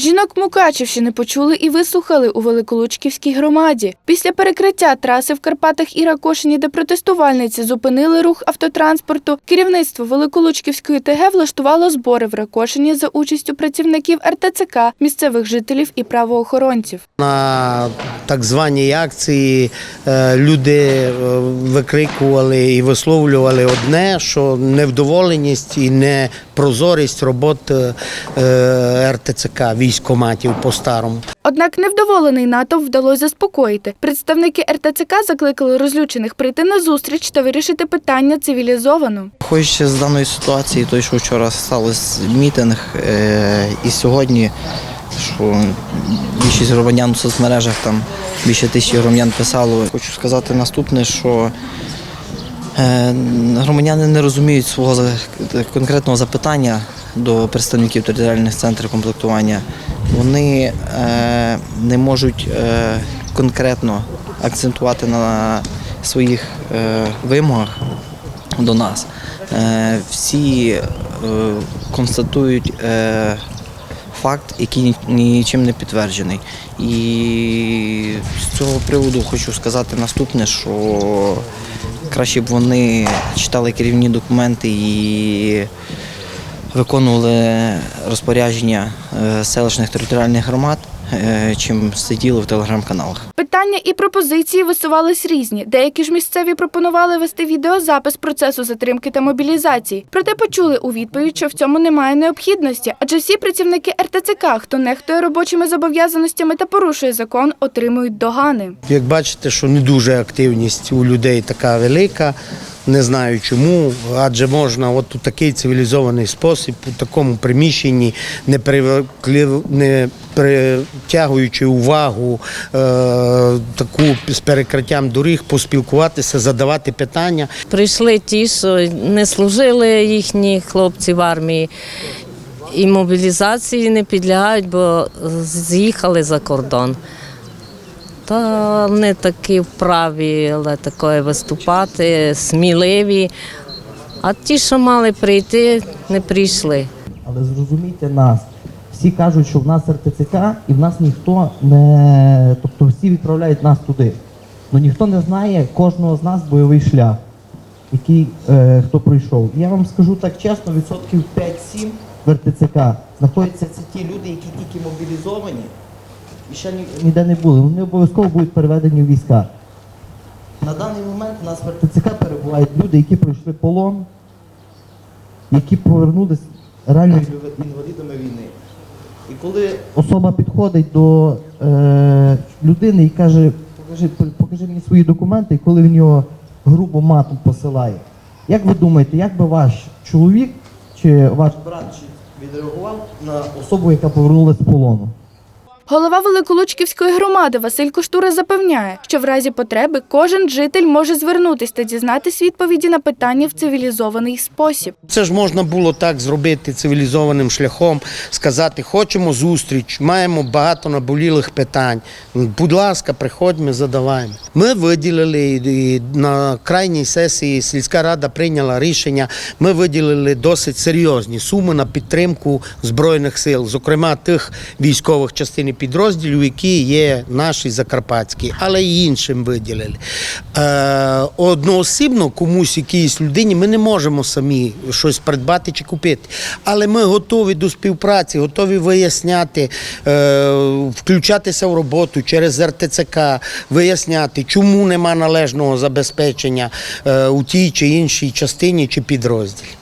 Жінок Мукачівщини почули і вислухали у Великолучківській громаді. Після перекриття траси в Карпатах і Ракошині, де протестувальниці зупинили рух автотранспорту, керівництво Великолучківської ТГ влаштувало збори в Ракошині за участю працівників РТЦК, місцевих жителів і правоохоронців. На так званій акції е, люди е, викрикували і висловлювали одне, що невдоволеність і непрозорість роботи е, РТЦК, військоматів по-старому. Однак невдоволений натовп вдалося заспокоїти. Представники РТЦК закликали розлючених прийти на зустріч та вирішити питання цивілізовано. Виходячи з даної ситуації, той, що вчора сталося мітинг, і сьогодні, що більшість громадян у соцмережах там більше тисячі громадян писало. Хочу сказати наступне, що е, громадяни не розуміють свого конкретного запитання до представників територіальних центрів комплектування. Вони е, не можуть е, конкретно акцентувати на своїх вимогах до нас. Всі констатують факт, який нічим не підтверджений. І з цього приводу хочу сказати наступне, що краще б вони читали керівні документи і виконували розпорядження е, селищних територіальних громад, чим сиділи в телеграм-каналах. Питання і пропозиції висувались різні. Деякі ж місцеві пропонували вести відеозапис процесу затримки та мобілізації. Проте почули у відповідь, що в цьому немає необхідності, адже всі працівники РТЦК, хто нехтує робочими зобов'язаностями та порушує закон, отримують догани. Як бачите, що не дуже активність у людей така велика. Не знаю чому, адже можна от у такий цивілізований спосіб, у такому приміщенні, не, привикли- не притягуючи увагу е, таку з перекриттям доріг, поспілкуватися, задавати питання. Прийшли ті, що не служили їхні хлопці в армії. І мобілізації не підлягають, бо з'їхали за кордон. Та вони такі вправі, але такої виступати, сміливі. А ті, що мали прийти, не прийшли. Але зрозумійте нас. Всі кажуть, що в нас РТЦК і в нас ніхто не. Тобто всі відправляють нас туди. Ну ніхто не знає кожного з нас бойовий шлях, який е, хто пройшов. Я вам скажу так чесно, відсотків 5-7 в РТЦК знаходяться це ті люди, які тільки мобілізовані і ще ні- ніде не були. Вони обов'язково будуть переведені в війська. На даний момент у нас в РТЦК перебувають люди, які пройшли полон, які повернулись реально інвалідами війни. Коли особа підходить до е, людини і каже, покажи, покажи мені свої документи, і коли в нього грубо матом посилає, як ви думаєте, як би ваш чоловік чи ваш брат відреагував на особу, яка повернулася з полону? Голова Великолучківської громади Василь Коштура запевняє, що в разі потреби кожен житель може звернутись та дізнатись відповіді на питання в цивілізований спосіб. Це ж можна було так зробити цивілізованим шляхом, сказати, хочемо зустріч, маємо багато наболілих питань. Будь ласка, приходьмо, задаваємо. Ми виділили на крайній сесії сільська рада прийняла рішення. Ми виділили досить серйозні суми на підтримку збройних сил, зокрема тих військових частин підрозділів, які є наші закарпатські, але й іншим виділили. Е, одноосібно комусь якійсь людині ми не можемо самі щось придбати чи купити. Але ми готові до співпраці, готові виясняти, е, включатися в роботу через РТЦК, виясняти, чому нема належного забезпечення е, у тій чи іншій частині чи підрозділі.